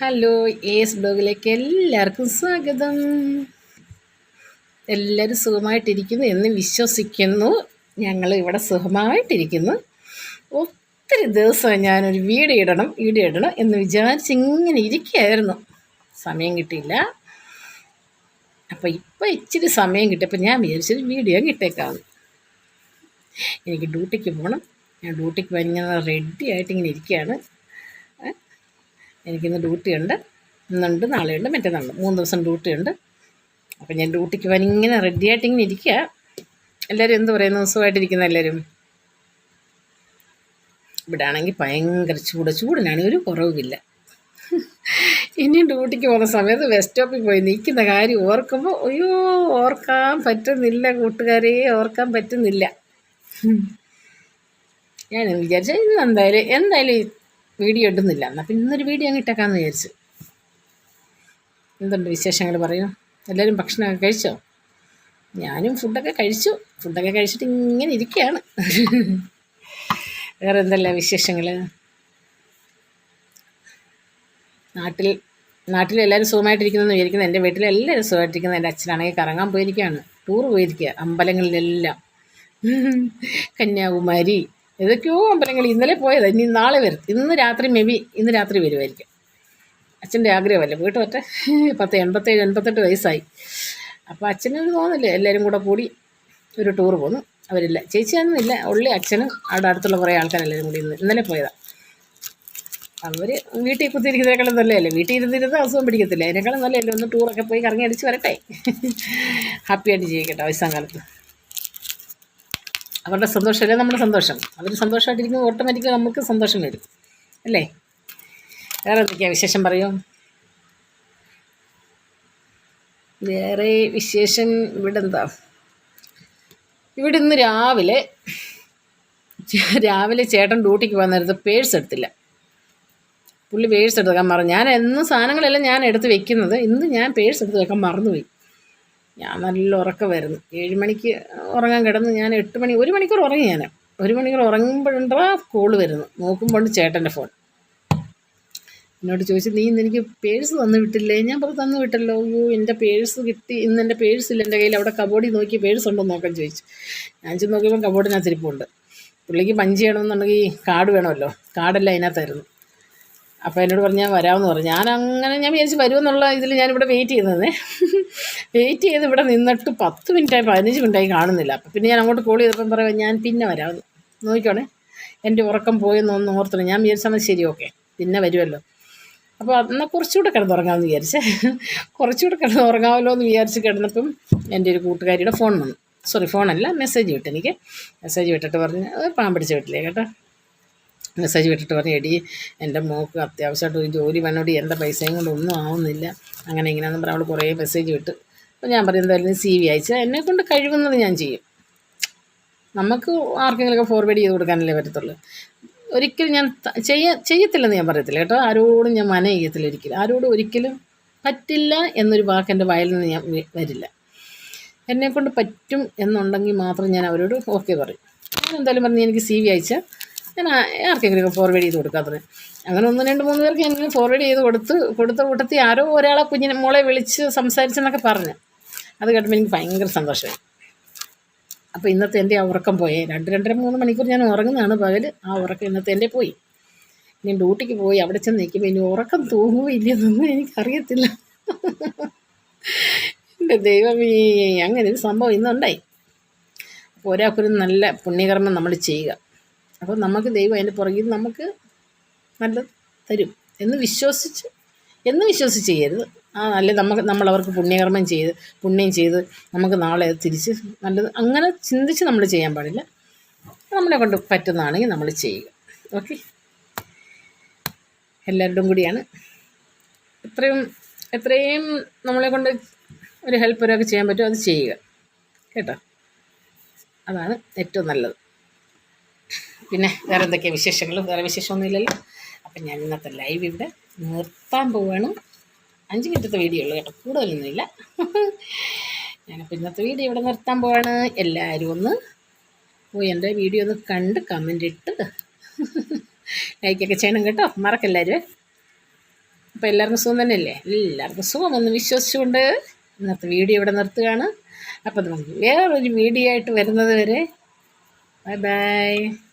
Hello S ബ്ലോഗിലേക്ക് എല്ലാവർക്കും സ്വാഗതം. എല്ലാവരും സുഖമായിട്ടിരിക്കുന്നു എന്ന് വിശ്വസിക്കുന്നു. ഞങ്ങൾ ഇവിടെ സുഖമായിട്ടിരിക്കുന്നു. ഒത്തിരി ദിവസം ഞാനൊരു വീഡിയോ ഇടണം വീഡിയോ ഇടണം എന്ന് വിചാരിച്ച് ഇങ്ങനെ ഇരിക്കുകയായിരുന്നു. സമയം കിട്ടിയില്ല. അപ്പോൾ ഇപ്പോൾ ഇച്ചിരി സമയം കിട്ടിയപ്പോൾ ഞാൻ വിചാരിച്ചൊരു വീഡിയോ കിട്ടേക്കാവും എനിക്ക് ഡ്യൂട്ടിക്ക് പോകണം. ഞാൻ ഡ്യൂട്ടിക്ക് പോയി ഇങ്ങനെ റെഡി ആയിട്ട് ഇങ്ങനെ ഇരിക്കുകയാണ്? എനിക്കിന്ന് ഡ്യൂട്ടിയുണ്ട്. ഇന്നുണ്ട് നാളെയുണ്ട് മറ്റന്നാളുണ്ട്. മൂന്ന് ദിവസം ഡ്യൂട്ടിയുണ്ട്. അപ്പം ഞാൻ ഡ്യൂട്ടിക്ക് പോകാൻ ഇങ്ങനെ റെഡി ആയിട്ട് ഇങ്ങനെ ഇരിക്കുക എല്ലാവരും എന്ത് പറയുന്നു? സുഖമായിട്ടിരിക്കുന്ന എല്ലാവരും ഇവിടെ ആണെങ്കിൽ ഭയങ്കര ചൂട്. ചൂടിനാണെങ്കിൽ ഒരു കുറവുമില്ല. ഇനിയും ഡ്യൂട്ടിക്ക് പോകുന്ന സമയത്ത് ബസ് സ്റ്റോപ്പിൽ പോയി നിൽക്കുന്ന കാര്യം ഓർക്കുമ്പോൾ അയ്യോ ഓർക്കാൻ പറ്റുന്നില്ല. കൂട്ടുകാരെ ഓർക്കാൻ പറ്റുന്നില്ല. ഞാൻ വിചാരിച്ച ഇന്ന് എന്തായാലും എന്തായാലും വീഡിയോ ഇടുന്നില്ല. എന്നാൽ പിന്നെ ഇന്നൊരു വീഡിയോ അങ്ങ് ഇട്ടേക്കാന്ന് വിചാരിച്ചു. എന്തുണ്ട് വിശേഷങ്ങൾ പറയൂ? എല്ലാവരും ഭക്ഷണമൊക്കെ കഴിച്ചോ? ഞാനും ഫുഡൊക്കെ കഴിച്ചു. ഫുഡൊക്കെ കഴിച്ചിട്ട് ഇങ്ങനെ ഇരിക്കുകയാണ് വേറെ എന്തല്ല വിശേഷങ്ങൾ നാട്ടിൽ നാട്ടിൽ എല്ലാവരും വിചാരിക്കുന്നത് വിചാരിക്കുന്നു എന്റെ വീട്ടിൽ എല്ലാവരും സുഖമായിട്ടിരിക്കുന്നു എന്റെ അച്ഛനാണെങ്കിൽ കറങ്ങാൻ പോയിരിക്കുകയാണ്. ടൂർ പോയിരിക്കുക അമ്പലങ്ങളിലെല്ലാം. കന്യാകുമാരി. ഏതൊക്കെയോ അമ്പലങ്ങൾ ഇന്നലെ പോയത് ഇനി നാളെ വരും. ഇന്ന് രാത്രി മേ ബി ഇന്ന് രാത്രി വരുമായിരിക്കും അച്ഛന്റെ ആഗ്രഹമല്ലേ പോയിട്ട് പറ്റേ പത്ത് എൺപത്തേഴ് എൺപത്തെട്ട് വയസ്സായി. അപ്പോൾ അച്ഛനൊരു തോന്നില്ലേ എല്ലാവരും കൂടെ കൂടി ഒരു ടൂർ പോന്നു. അവരില്ല. ചേച്ചിയൊന്നുമില്ല ഉള്ളി അച്ഛനും അവിടെ അടുത്തുള്ള കുറേ ആൾക്കാരെല്ലാവരും കൂടി ഇന്ന് ഇന്നലെ പോയതാണ് അവർ വീട്ടിൽ കുത്തിയിരിക്കുന്നതിനേക്കാളും നല്ലതല്ലേ? വീട്ടിൽ ഇരുന്നിരുന്ന് അസുഖം പിടിക്കത്തില്ല? അതിനേക്കാളും നല്ലതല്ലേ? ഒന്ന് ടൂറൊക്കെ പോയി കറങ്ങി അടിച്ച് വരട്ടെ. ഹാപ്പിയായിട്ട് ജീവിക്കട്ടെ വയസ്സാം കാലത്ത് അവരുടെ സന്തോഷമല്ലേ നമ്മുടെ സന്തോഷം? അവർ സന്തോഷമായിട്ടിരിക്കുമ്പോൾ ഓട്ടോമാറ്റിക്കലി നമുക്ക് സന്തോഷം വരും. അല്ലേ? വേറെ എന്തൊക്കെയാണ് വിശേഷം പറയൂ? വേറെ വിശേഷം ഇവിടെ എന്താ ഇവിടെ ഇന്ന് രാവിലെ രാവിലെ ചേട്ടൻ ഡ്യൂട്ടിക്ക് പോകാൻ നേരത്ത് പേഴ്സ് എടുത്തില്ല. പുള്ളി പേഴ്സ് എടുത്ത് വെക്കാൻ മറന്നു. ഞാൻ എന്നും സാധനങ്ങളെല്ലാം ഞാൻ എടുത്ത് വെക്കുന്നത് ഇന്ന് ഞാൻ പേഴ്സ് എടുത്ത് വെക്കാൻ മറന്നുപോയി. ഞാൻ നല്ല ഉറക്കമായിരുന്നു. ഏഴ് മണിക്ക് ഉറങ്ങാൻ കിടന്ന് ഞാൻ എട്ട് മണി ഒരു മണിക്കൂർ ഉറങ്ങി ഞാൻ. ഒരു മണിക്കൂർ ഉറങ്ങുമ്പോഴുണ്ടാ കോൾ വരുന്നു. നോക്കുമ്പോൾ ചേട്ടന്റെ ഫോൺ എന്നോട് ചോദിച്ചു നീ ഇന്ന് എനിക്ക് പേഴ്സ് തന്നു വിട്ടില്ലേ? ഞാൻ പറഞ്ഞു തന്നു വിട്ടല്ലോ. അയ്യോ എന്റെ പേഴ്സ് കിട്ടി ഇന്ന് എന്റെ പേഴ്സ് ഇല്ല എന്റെ കയ്യിൽ. അവിടെ കബോർഡിൽ നോക്കി പേഴ്സ് ഉണ്ടോ നോക്കാൻ ചോദിച്ചു. ഞാൻ ചെന്ന് നോക്കിയപ്പോൾ കബോർഡിനകത്ത് ഇരിപ്പുണ്ട് പുള്ളിക്ക് പഞ്ച് ചെയ്യണമെന്നുണ്ടെങ്കിൽ കാർഡ് വേണമല്ലോ. കാർഡെല്ലാം അതിനകത്തായിരുന്നു. അപ്പോൾ എന്നോട് പറഞ്ഞു ഞാൻ വരാമെന്ന് പറഞ്ഞു. ഞാൻ അങ്ങനെ ഞാൻ വിചാരിച്ച് വരുമെന്നുള്ള ഇതിൽ ഞാനിവിടെ വെയിറ്റ് ചെയ്യുന്നത്. വെയിറ്റ് ചെയ്ത് ഇവിടെ നിന്നിട്ട് പത്ത് മിനിറ്റായി പതിനഞ്ച് മിനിറ്റായി കാണുന്നില്ല. അപ്പോൾ പിന്നെ ഞാൻ അങ്ങോട്ട് കോൾ ചെയ്തപ്പം പറയാം ഞാൻ പിന്നെ വരാമെന്ന്. നോക്കിക്കോണേ. എന്റെ ഉറക്കം പോയെന്ന് ഒന്ന് ഓർത്തണം ഞാൻ വിചാരിച്ചാൽ ശരി ഓക്കെ പിന്നെ വരുമല്ലോ അപ്പോൾ എന്നാൽ കുറച്ചുകൂടെ കിടന്നുറങ്ങാമെന്ന് വിചാരിച്ചേ. കുറച്ചുകൂടെ കിടന്നുറങ്ങാമല്ലോ എന്ന് വിചാരിച്ച് കിടന്നപ്പം എന്റെ ഒരു കൂട്ടുകാരിയുടെ ഫോൺ വന്നു. സോറി ഫോണല്ല മെസ്സേജ് വിട്ട് എനിക്ക്. മെസ്സേജ് വിട്ടിട്ട് പറഞ്ഞ് പാൻ വീട്ടിലേ കേട്ടോ. മെസ്സേജ് വിട്ടിട്ട് പറഞ്ഞു എടി എന്റെ മോക്ക് അത്യാവശ്യമായിട്ട് ഒരു ജോലി വേണോടി എന്റെ പൈസയും കൊണ്ട് ഒന്നും ആവുന്നില്ല. അങ്ങനെ ഇങ്ങനെയാണെന്ന് പറഞ്ഞാൽ അവൾ കുറേ മെസ്സേജ് വിട്ട്. അപ്പോൾ ഞാൻ പറയും എന്തായാലും സി വി അയച്ചാൽ എന്നെ കൊണ്ട് കഴിവുന്നത് ഞാൻ ചെയ്യും. നമുക്ക് ആർക്കെങ്കിലുമൊക്കെ ഫോർവേഡ് ചെയ്ത് കൊടുക്കാനല്ലേ പറ്റത്തുള്ളൂ. ഒരിക്കലും ഞാൻ ചെയ്യ ചെയ്യത്തില്ലെന്ന് ഞാൻ പറയത്തില്ല കേട്ടോ. ആരോടും ഞാൻ മന ചെയ്യത്തില്ല ഒരിക്കലും. ആരോടും ഒരിക്കലും പറ്റില്ല എന്നൊരു വാക്ക് എന്റെ വായിൽ നിന്ന് ഞാൻ വരില്ല. എന്നെക്കൊണ്ട് പറ്റും എന്നുണ്ടെങ്കിൽ മാത്രം ഞാൻ അവരോട് ഓക്കെ പറയും. ഞാൻ എന്തായാലും പറഞ്ഞ് എനിക്ക് സി വി അയച്ചാൽ ഞാൻ ആർക്കെങ്കിലും ഫോർവേഡ് ചെയ്ത് കൊടുക്കാത്തത് അങ്ങനെ ഒന്ന് രണ്ട് മൂന്ന് പേർക്ക് ഞാൻ ഫോർവേഡ് ചെയ്ത് കൊടുത്ത് കൊടുത്ത കൂട്ടത്തിൽ ആരോ ഒരാളെ കുഞ്ഞിനെ മോളെ വിളിച്ച് സംസാരിച്ചെന്നൊക്കെ പറഞ്ഞു. അത് കേട്ടപ്പോൾ എനിക്ക് ഭയങ്കര സന്തോഷമായി. അപ്പോൾ ഇന്നത്തെ എന്റെ ആ ഉറക്കം പോയേ. രണ്ട് രണ്ടര മൂന്ന് മണിക്കൂർ ഞാൻ ഉറങ്ങുന്നതാണ് പകൽ ആ ഉറക്കം ഇന്നത്തെ എന്റെ പോയി. ഇനി ഡ്യൂട്ടിക്ക് പോയി അവിടെ ചെന്ന് നിൽക്കുമ്പോൾ ഇനി ഉറക്കം തൂങ്ങുമോ ഇല്ലയെന്നൊന്നും എനിക്കറിയത്തില്ല. എന്റെ ദൈവമേ അങ്ങനെ ഒരു സംഭവം ഇന്നുണ്ടായി. ഒരാൾക്കൊരു നല്ല പുണ്യകർമ്മം നമ്മൾ ചെയ്യുക. അപ്പോൾ നമുക്ക് ദൈവം അതിന്റെ പുറകിൽ നമുക്ക് നല്ല തരും എന്ന് വിശ്വസിച്ച് എന്ന് വിശ്വസിച്ച് ചെയ്യരുത്. ആ നല്ല നമുക്ക് നമ്മളവർക്ക് പുണ്യകർമ്മം ചെയ്ത് പുണ്യം ചെയ്ത് നമുക്ക് നാളെ തിരിച്ച് നല്ലത് അങ്ങനെ ചിന്തിച്ച് നമ്മൾ ചെയ്യാൻ പാടില്ല. നമ്മളെ കൊണ്ട് പറ്റുന്നതാണെങ്കിൽ നമ്മൾ ചെയ്യുക. ഓക്കെ എല്ലാവരുടെയും കൂടിയാണ്. എത്രയും എത്രയും നമ്മളെ കൊണ്ട് ഒരു ഹെൽപ്പ് ഒരാൾക്ക് ചെയ്യാൻ പറ്റുമോ അത് ചെയ്യുക. കേട്ടോ? അതാണ് ഏറ്റവും നല്ലത്. പിന്നെ വേറെ എന്തൊക്കെയാണ് വിശേഷങ്ങൾ വേറെ വിശേഷമൊന്നുമില്ലല്ലോ. അപ്പം ഞാൻ ഇന്നത്തെ ലൈവ് ഇവിടെ നിർത്താൻ പോവുകയാണ് അഞ്ച് മിനിറ്റത്തെ വീഡിയോ ഉള്ളൂ കേട്ടോ. കൂടുതലൊന്നുമില്ല. ഞാനപ്പോൾ ഇന്നത്തെ വീഡിയോ ഇവിടെ നിർത്താൻ പോവാണ്. എല്ലാവരും ഒന്ന് പോയി എന്റെ വീഡിയോ ഒന്ന് കണ്ട് കമന്റ് ഇട്ട് ലൈക്കൊക്കെ ചെയ്യണം കേട്ടോ. മറക്കെല്ലാവരും അപ്പോൾ എല്ലാവർക്കും സുഖം തന്നെയല്ലേ? എല്ലാവർക്കും സുഖമെന്ന് വിശ്വസിച്ചുകൊണ്ട് ഇന്നത്തെ വീഡിയോ ഇവിടെ നിർത്തുകയാണ്. അപ്പോൾ നമുക്ക് വേറൊരു വീഡിയോ ആയിട്ട് വരുന്നത് വരെ ബൈ ബൈ